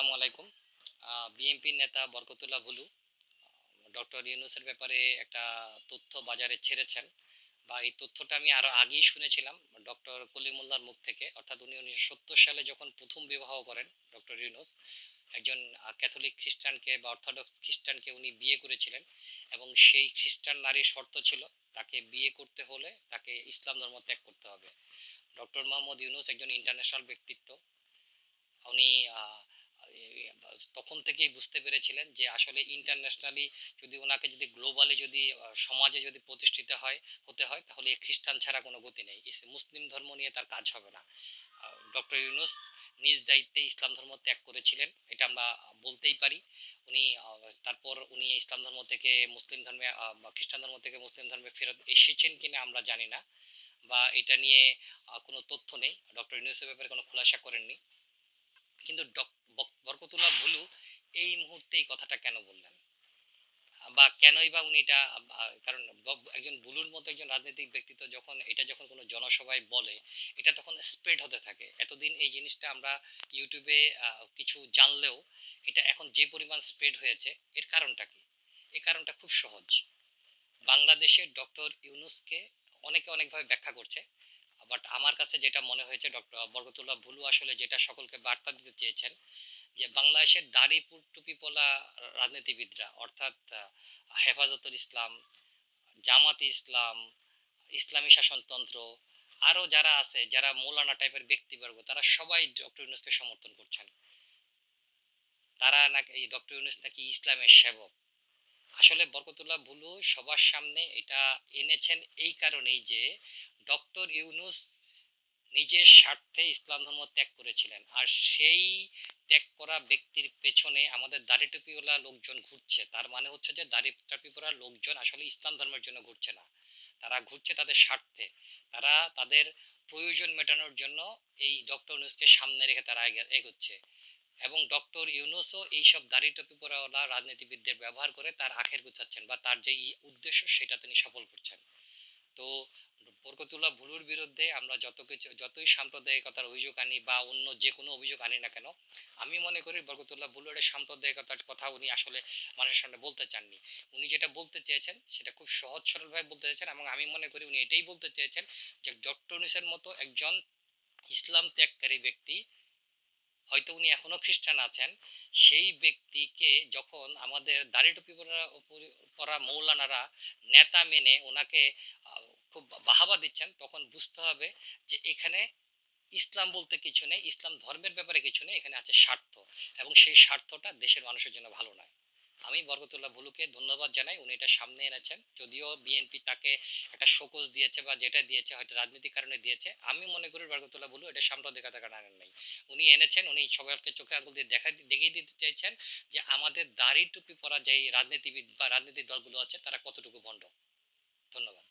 আসসালামু আলাইকুম। বিএনপির নেতা বরকতুল্লাহ ভুলু ডক্টর ইউনুসের ব্যাপারে একটা তথ্য বাজারে ছেড়েছেন। বা এই তথ্যটা আমি আরও আগেই শুনেছিলাম ডক্টর কলিমুল্লার মুখ থেকে। অর্থাৎ উনি উনিশশো সত্তর সালে যখন প্রথম বিবাহ করেন ডক্টর ইউনুস, একজন ক্যাথলিক খ্রিস্টানকে বা অর্থোডক্স খ্রিস্টানকে উনি বিয়ে করেছিলেন এবং সেই খ্রিস্টান নারীর শর্ত ছিল তাকে বিয়ে করতে হলে তাকে ইসলাম ধর্ম ত্যাগ করতে হবে। ডক্টর মোহাম্মদ ইউনুস একজন ইন্টারন্যাশনাল ব্যক্তিত্ব। উনি তখন থেকেই বুঝতে পেরেছিলেন যে আসলে ইন্টারন্যাশনালি যদি ওনাকে যদি গ্লোবালি যদি সমাজে যদি প্রতিষ্ঠিত হয়, হতে হয়, তাহলে খ্রিস্টান ছাড়া কোনো গতি নেই। মুসলিম ধর্ম নিয়ে তার কাজ হবে না। ডক্টর ইউনুস নিজ দায়িত্বে ইসলাম ধর্ম ত্যাগ করেছিলেন, এটা আমরা বলতেই পারি। উনি তারপর উনি ইসলাম ধর্ম থেকে মুসলিম ধর্মে খ্রিস্টান ধর্ম থেকে মুসলিম ধর্মে ফেরত এসেছেন কিনা আমরা জানি না, বা এটা নিয়ে কোনো তথ্য নেই। ডক্টর ইউনুসের ব্যাপারে কোনো খোলাসা করেননি। কিন্তু ডক- বক- বরকতুল্লাহ ভুলু এই মুহূর্তে এই কথাটা কেন বললেন? বা কেনই বা উনি এটা কারণ একজন বুলুর মতো একজন রাজনৈতিক ব্যক্তিত্ব যখন এটা যখন কোনো জনসভায় বলে, এটা তখন স্প্রেড হতে থাকে। এতদিন এই জিনিসটা আমরা ইউটিউবে কিছু জানলেও এটা এখন যে পরিমাণ স্প্রেড হয়েছে, এর কারণটা কি? এর কারণটা খুব সহজ। বাংলাদেশের ডক্টর ইউনুসকে অনেকে অনেকভাবে ব্যাখ্যা করছে বাট আমার কাছে যেটা মনে হয়েছে ডক্টর বরকতুল্লাহ ভুলু আসলে যেটা সকলকে বার্তা দিতে চেয়েছেন যে বাংলাদেশের দাড়ি টুপি পলা রাজনীতিবিদরা, অর্থাৎ হেফাজতুল ইসলাম, জামাতি ইসলাম, ইসলামী শাসনতন্ত্র আরও যারা আছে, যারা মৌলানা টাইপের ব্যক্তিবর্গ, তারা সবাই ডক্টর ইউনুসকে সমর্থন করছেন। তারা নাকি, এই ডক্টর ইউনুস নাকি ইসলামের সেবক। আসলে বরকতুল্লাহ ভুলু সবার সামনে এটা এনেছেন এই কারণেই যে ডক্টর ইউনুস নিজের স্বার্থে ইসলাম ধর্ম ত্যাগ করেছিলেন। আর সেই ত্যাগ করা ব্যক্তির পেছনে আমাদের দাড়ি টুপিওয়ালা লোকজন ঘুরছে। তার মানে হচ্ছে যে দাড়ি টুপিওয়ালা লোকজন আসলে ইসলাম ধর্মের জন্য ঘুরছে না। তারা ঘুরছে তাদের স্বার্থে। তারা তাদের প্রয়োজন মেটানোর জন্য এই ডক্টর ইউনুসকে সামনে রেখে তারা এগে- এগোচ্ছে। এবং ডক্টর ইউনুসও এইসব দাড়ি টুপি রাজনীতিবিদদের ব্যবহার করে তার আখের গুছাচ্ছেন বা তার যে উদ্দেশ্য সেটা তিনি সফল করছেন। তো বরকতুল্লাহ ভুলুর বিরুদ্ধে আমরা যত কিছু, যতই সাম্প্রদায়িকতার অভিযোগ আনি বা অন্য যে কোনো অভিযোগ আনি না কেন, আমি মনে করি বরকতুল্লাহ ভুলুর সাম্প্রদায়িকতার কথা উনি আসলে মানুষের সামনে বলতে চাননি। উনি যেটা বলতে চেয়েছেন সেটা খুব সহজ সরলভাবে বলতে চেয়েছেন এবং আমি মনে করি উনি এটাই বলতে চেয়েছেন যে ডক্টর মতো একজন ইসলাম ত্যাগকারী ব্যক্তি, হয়তো উনি এখনও খ্রিস্টান আছেন, সেই ব্যক্তিকে যখন আমাদের দাড়ি টুপি পরা পরা মৌলানারা নেতা মেনে ওনাকে খুব বাহাবা দিচ্ছেন, তখন বুঝতে হবে যে এখানে ইসলাম বলতে কিছু নেই, ইসলাম ধর্মের ব্যাপারে কিছু নেই, এখানে আছে স্বার্থ এবং সেই স্বার্থটা দেশের মানুষের জন্য ভালো নয়। আমি বরকতুল্লাহ ভুলুকে ধন্যবাদ জানাই, উনি এটা সামনে এনেছেন, যদিও বিএনপি তাকে একটা শোকজ দিয়েছে বা যেটা দিয়েছে হয়তো রাজনীতির কারণে দিয়েছে, আমি মনে করি বরকতুল্লাহ ভুলু এটা সাম্প্রদায়িকতার কারণে আনেন নাই। উনি এনেছেন, উনি সবাইকে চোখে আঙুল দিয়ে দেখা দেখিয়ে দিতে চাইছেন যে আমাদের দাড়ি টুপি পরা যে রাজনীতিবিদ বা রাজনৈতিক দলগুলো আছে, তারা কতটুকু ভণ্ড। ধন্যবাদ।